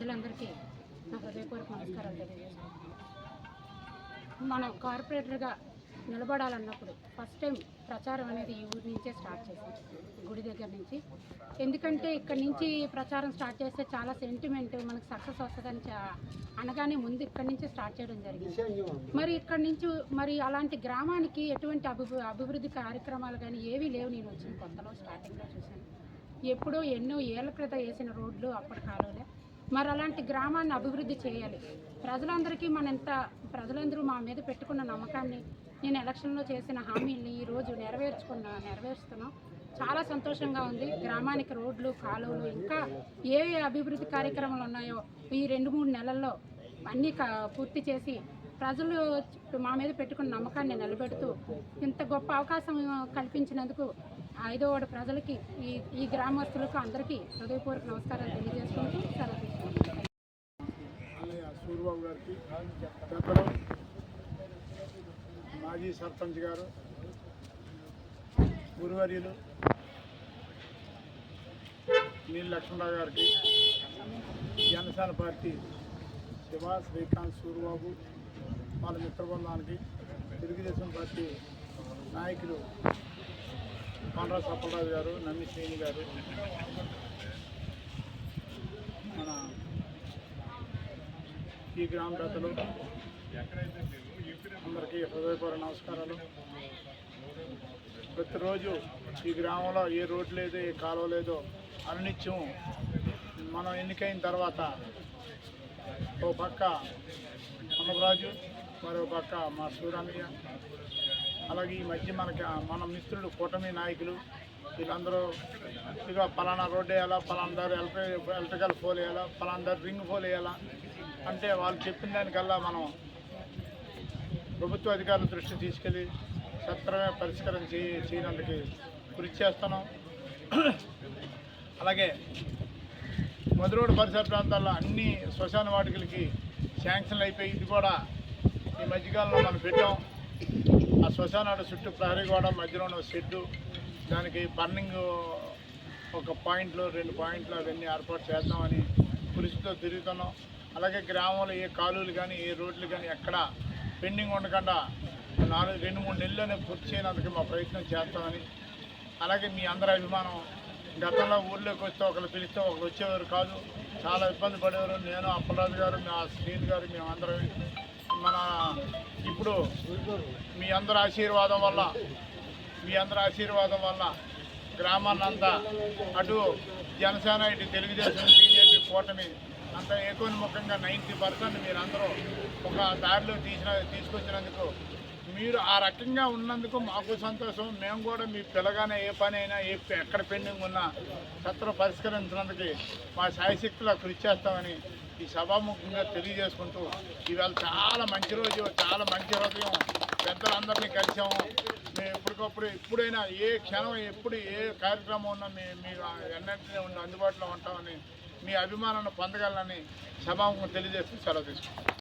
పెద్దలందరికీ నా హృదయపూర్వక నమస్కారాలు తెలియజేస్తున్నాను. మనం కార్పొరేటర్గా నిలబడాలన్నప్పుడు ఫస్ట్ టైం ప్రచారం అనేది ఈ ఊరి నుంచే స్టార్ట్ చేశాం గుడి దగ్గర నుంచి. ఎందుకంటే ఇక్కడ నుంచి ప్రచారం స్టార్ట్ చేస్తే చాలా సెంటిమెంట్ మనకు సక్సెస్ వస్తుందని అనగానే ముందు ఇక్కడ నుంచి స్టార్ట్ చేయడం జరిగింది. మరి ఇక్కడి నుంచి మరి అలాంటి గ్రామానికి ఎటువంటి అభివృ అభివృద్ధి కార్యక్రమాలు కానీ ఏవీ లేవు నేను వచ్చిన కొత్తలో స్టార్టింగ్లో చూశాను. ఎప్పుడో ఎన్నో ఏళ్ళ క్రితం వేసిన రోడ్లు అప్పటి కాలంలో మరి అలాంటి గ్రామాన్ని అభివృద్ధి చేయాలి. ప్రజలందరికీ మన ఎంత ప్రజలందరూ మా మీద పెట్టుకున్న నమ్మకాన్ని నేను ఎలక్షన్లో చేసిన హామీల్ని ఈరోజు నెరవేర్చుకున్నా నెరవేరుస్తున్నాం. చాలా సంతోషంగా ఉంది. గ్రామానికి రోడ్లు కాలువలు ఇంకా ఏ ఏ అభివృద్ధి కార్యక్రమాలు ఉన్నాయో ఈ రెండు మూడు నెలల్లో అన్నీ క- పూర్తి చేసి ప్రజలు మా మీద పెట్టుకున్న నమ్మకాన్ని నిలబెడుతూ ఇంత గొప్ప అవకాశం కల్పించినందుకు ఐదో వార్డు ప్రజలకి ఈ ఈ గ్రామస్తులకు అందరికీ హృదయపూర్వక నమస్కారాలు తెలియజేసుకుంటూ సెలవు అన్నయ్య సూర్యబాబు గారికి మాజీ సర్పంచ్ గారు గురువర్యులు నీల్ లక్ష్మణరావు గారికి జనసేన పార్టీ శివ శ్రీకాంత్ సూర్యబాబు వాళ్ళ మిత్రబృందానికి తెలుగుదేశం పార్టీ నాయకులు కొండ్రా సప్పలరాజు గారు నమ్మి శ్రీని గారు మన ఈ గ్రామ పెద్దలు అందరికీ హృదయపూర్వ నమస్కారాలు. ప్రతిరోజు ఈ గ్రామంలో ఏ రోడ్డు లేదో ఏ కాలువ లేదో అనిత్యం మనం ఎన్నికైన తర్వాత ఓ పక్క అన్నరాజు మరో పక్క మా సూరమయ్య అలాగే ఈ మధ్య మనకి మన మిత్రులు కూటమి నాయకులు వీళ్ళందరూ ఇక పలానా రోడ్డు వేయాలా పలానా దారి ఎలక్ట్రిక్ ఎలక్ట్రికల్ ఫోల్ వేయాలా పలానా దారి రింగ్ ఫోల్ వేయాలా అంటే వాళ్ళు చెప్పిన దానికల్లా మనం ప్రభుత్వ అధికారుల దృష్టి తీసుకెళ్ళి సత్వరమే పరిష్కారం చే చేయడానికి కృషి చేస్తున్నాం. అలాగే మధురోడ్ పరిసర ప్రాంతాల్లో అన్ని శ్మశాన వాటికలకి శాంక్షన్లు అయిపోయి ఇది కూడా ఈ మధ్యకాలంలో మనం పెట్టాం. ఆ శ్మశానాడు చుట్టూ ప్రహరీ గోడ మధ్యలో ఉన్న షెడ్డు దానికి బర్నింగ్ ఒక పాయింట్లు రెండు పాయింట్లు అవన్నీ ఏర్పాటు చేద్దామని కృషితో తిరుగుతున్నాం. అలాగే గ్రామంలో ఏ కాలువలు కానీ ఏ రోడ్లు కానీ ఎక్కడ పెండింగ్ ఉండకుండా నాలుగు రెండు మూడు నెలల్లోనే పూర్తి చేయనందుకు మా ప్రయత్నం చేస్తామని అలాగే మీ అందరి అభిమానం. గతంలో ఊళ్ళోకి వస్తే ఒకరు పిలిస్తే ఒకరు వచ్చేవారు కాదు. చాలా ఇబ్బంది పడేవారు. నేను అప్పలరాజు గారు మా శ్రీని గారు మేమందరం మన ఇప్పుడు మీ అందరి ఆశీర్వాదం వల్ల మీ అందరి ఆశీర్వాదం వల్ల గ్రామాన్నంతా అటు జనసేన ఇటు తెలుగుదేశం బీజేపీ కూటమి అంతా ఏకోన్ముఖంగా నైంటీ పర్సెంట్ మీరందరూ ఒక దారిలో తీసిన తీసుకొచ్చినందుకు మీరు ఆ రకంగా ఉన్నందుకు మాకు సంతోషం. మేము కూడా మీ పిల్లగానే ఏ పని అయినా ఏ ఎక్కడ పెండింగ్ ఉన్నా సత్ర పరిష్కరించినందుకు మా శాయశక్తిలో కృషి చేస్తామని ఈ సభాముఖంగా తెలియజేసుకుంటూ ఇవాళ చాలా మంచి రోజు చాలా మంచి హృదయం. పెద్దలందరినీ కలిసాము. మేము ఎప్పటికప్పుడు ఎప్పుడైనా ఏ క్షణం ఎప్పుడు ఏ కార్యక్రమం ఉన్నా మీ మీరు ఉన్న ఉండి అందుబాటులో ఉంటామని మీ అభిమానాన్ని పొందగలనని సభాముఖం తెలియజేస్తూ సెలవు తీసుకుంటాం